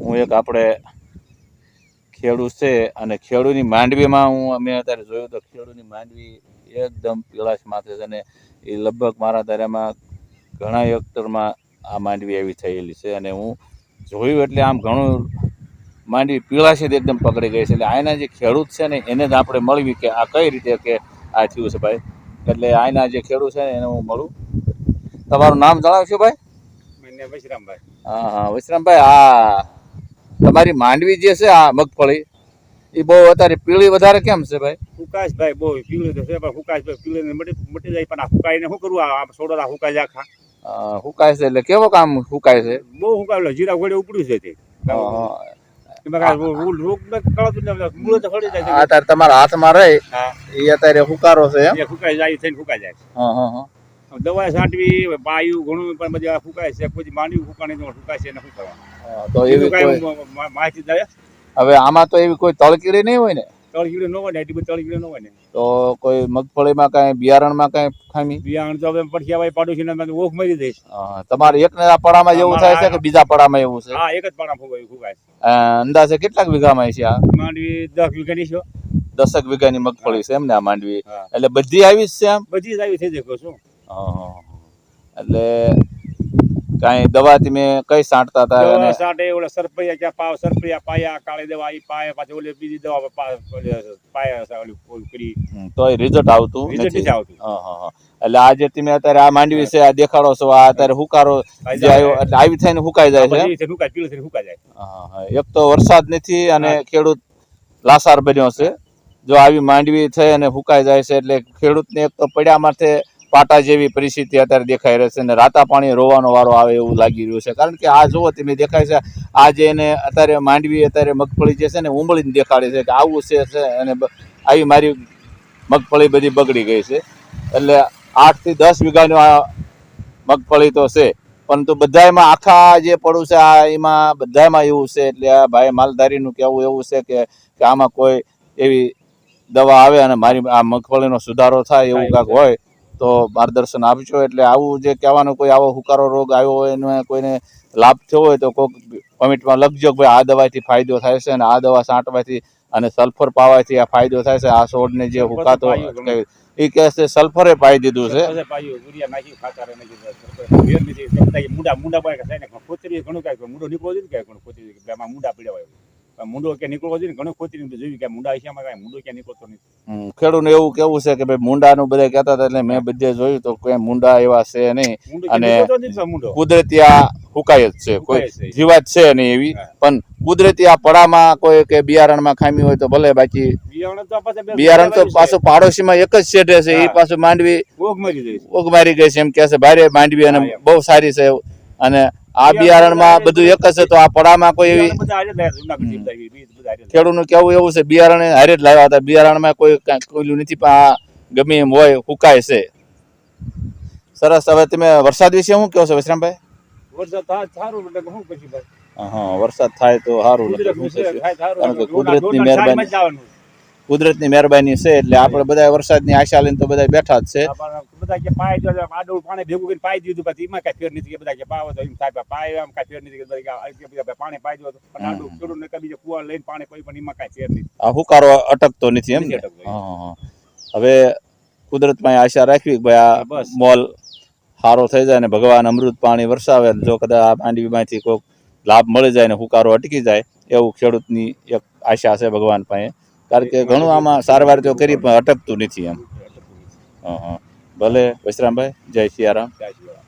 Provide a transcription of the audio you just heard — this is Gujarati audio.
હું એક આપણે ખેડૂત છે અને ખેડૂની માંડવીમાં હું અમે અત્યારે જોયું તો ખેડૂની માંડવી એકદમ પીળાશ માથે છે અને એ લગભગ મારા દાયરામાં ઘણા હેક્ટરમાં આ માંડવી એવી થયેલી છે અને હું જોયું એટલે આમ ઘણું માંડવી પીળાશી એકદમ પકડી ગઈ છે. એટલે આના જે ખેડૂત છે ને એને જ આપણે મળવી કે આ કઈ રીતે કે આ થયું છે ભાઈ? એટલે આના જે ખેડૂત છે ને એને હું મળું. તમારું નામ જણાવશો ભાઈ? વિશ્રામભાઈ. હા હા વિશ્રામભાઈ આ તમારી માંડવી જે છે આ મગફળી એ બહુ અત્યારે પીળી વધારે કેમ છે ભાઈ? હુકાશભાઈ બહુ પીળી તો છે પણ હુકાશભાઈ પીળું મટી મટી જાય પણ આ હુકાઈને શું કરવું આ સોડા હુકાઈ જાય આખા. હુકાય છે એટલે કેવો કામ હુકાય છે? બહુ હુકાયેલો જીરા ઘોડે ઉપડ્યું છે તે. તમારા હાથમાં રહે એ અત્યારે હુકારો છે હુકાઈ જાય થઈને હુકાઈ જાય હા હા હા. દવા છાંટવી પાયું ઘણું પણ બધી ફૂંકાય છે. કોઈ માંડવી ફૂંકાણી ફૂંકાય છે એને શું કરવાનું? તો એવી કોઈ માહિતી દે? હવે આમાં તો એવી કોઈ તળકીડી નહીં હોય ને? તળકીડી ન હોય ને એટલી બધી તળકીડી ન હોય ને. તો કોઈ મગફળીમાં કાંઈ બિયારણમાં કાંઈ ખામી? બિયારણ તો હવે પડખિયા ભાઈ પાડોશી ને ઓખ મરી દઈશ. તમારે એક ને પડામાં એવું થાય છે કે બીજા પડામાં એવું છે? હા એક જ પડા ફૂંકાય ફૂંકાય અંદાજે કેટલાક વીઘામાં છે આ? માંડવી દસ વીઘાની છે. દસક વીઘાની મગફળી છે એમ ને આ માંડવી? એટલે બધી આવી છે આમ બધી જ આવી થઈ જાય શું. એટલે કાંઈ દવા તમે કઈ છાંટતા હતા અને દવા ઓલા સરપૈયા ક્યાં પાવ સરપૈયા પાયા કાળી દવા ઈ પાયા પાછી ઓલી બીજી દવા પાયા ઓલી કરી તો એ રિઝલ્ટ આવતું રિઝલ્ટ આવતું. હા, હા, હા. એટલે આજે તમે અત્યારે આ માંડવી છે આ દેખાડો છો આ અત્યારે હુકારો જે આવ્યો એટલે આવી થઈને હુકાઈ જાય છે એમ? પીળું થઈને જાય. એક તો વરસાદ નથી અને ખેડૂત લાસાર બન્યો છે. જો આવી માંડવી થઈ અને હુકાઈ જાય છે એટલે ખેડૂતને એક તો પડ્યા માથે પાટા જેવી પરિસ્થિતિ અત્યારે દેખાઈ રહી છે અને રાતા પાણી રોવાનો વારો આવે એવું લાગી રહ્યું છે. કારણ કે આ જુઓ તમે દેખાય છે આ જે એને અત્યારે માંડવી અત્યારે મગફળી જે છે ને ઉંબળીને દેખાડે છે કે આવું છે છે અને આવી મારી મગફળી બધી બગડી ગઈ છે. એટલે આઠથી દસ વીઘાનું આ મગફળી તો છે. પરંતુ બધામાં આખા જે પડું છે આ એમાં બધામાં એવું છે. એટલે આ ભાઈ માલધારીનું કહેવું એવું છે કે આમાં કોઈ એવી દવા આવે અને મારી આ મગફળીનો સુધારો થાય એવું કાંઈક હોય તો માર્ગદર્શન આપજો. એટલે આવું જે કહેવાનું કોઈ આવો હુકારો રોગ આવ્યો હોય એને કોઈને લાભ થયો હોય તો કોઈક કમેન્ટમાં લખજો કે ભાઈ આ દવાથી ફાયદો થાય છે અને આ દવા છાંટવાથી અને સલ્ફર પાવાથી આ ફાયદો થાય છે. આ છોડને જે હુકાતો એ કહે છે સલ્ફરે પાઈ દીધું છે. મૂડા મૂડા કે મુંડા મુંડા કે ખોતરી ઘણું કાંઈ મૂડો નીકળો છે કાંઈ ઘણું ખોતરી કે પડ્યા હોય. મુંડો ક્યાં નીકળવો જોઈએ ને ખોતી નથી જોયું કે મુંડા છે કાંઈ મુંડો ક્યાં નીકળતો નથી. ખેડૂતને એવું કેવું છે કે ભાઈ મુંડાનું બધા કહેતા હતા એટલે મેં બધે જોયું તો કોઈ મુંડા એવા છે નહીં અને કુદરતી આ હુકાય છે કોઈ જીવાત છે નહીં એવી. પણ કુદરતી આ પડામાં કોઈ કે બિયારણમાં ખામી હોય તો ભલે બાકી બિયારણ તો પાછા પાડોશીમાં એક જ શેઠે છે એ પાછું માંડવી ઓગ મરી છે. મારી ગઈ છે એમ કે છે ભારે માંડવી અને બહુ સારી છે અને આ બિયારણ બિયારણમાં બધું એક જ છે તો આ પડામાં કોઈ એવી. ખેડૂતનું કેવું એવું છે બિયારણ હારે જ લાવ્યા હતા બિયારણમાં કોઈ કોઈલું નથી પણ આ ગમે એમ હોય હુકાય છે સરસ હવે તમે વરસાદ વિશે શું કહો છો વિશ્રામભાઈ વરસાદ થાય સારું એટલે શું પછી ભાઈ હા વરસાદ થાય તો સારું. કારણ કે કુદરતની મહેરબાની. કુદરતની કુદરતની મહેરબાની છે એટલે આપણે બધા વરસાદની આશા લઈને તો બધા બેઠા જ છે બધા કે પાય જો આડું પાણી ભેગું કરીને પાઈ દીધું પછી એમાં કાંઈ ફેર નથી કે બધા કે પાવો તો એમ થાય પાય આમ કાંઈ ફેર નથી કે બધા પાણી પાઈ દો પણ આડું ખેડૂત ને બીજે કુવા લઈને પાણી કોઈ પણ એમાં કાંઈ ફેર નથી. આ હુકારો અટકતો નથી એમ હવે કુદરતમાં આશા રાખવી ભાઈ આ. મોલ સારો થઈ જાય ને ભગવાન અમૃત પાણી વરસાવે જો કદાચ આ માંડવીમાંથી કોઈક લાભ મળી જાય ને હુકારો અટકી જાય એવું ખેડૂતની એક આશા છે ભગવાન પાસે. કારણ કે ઘણું આમાં સારવાર તો કરી પણ અટકતું નથી એમ. હા હા. ભલે વૈશ્રામભાઈ જય સિયારામ જય સિયારામ રામ.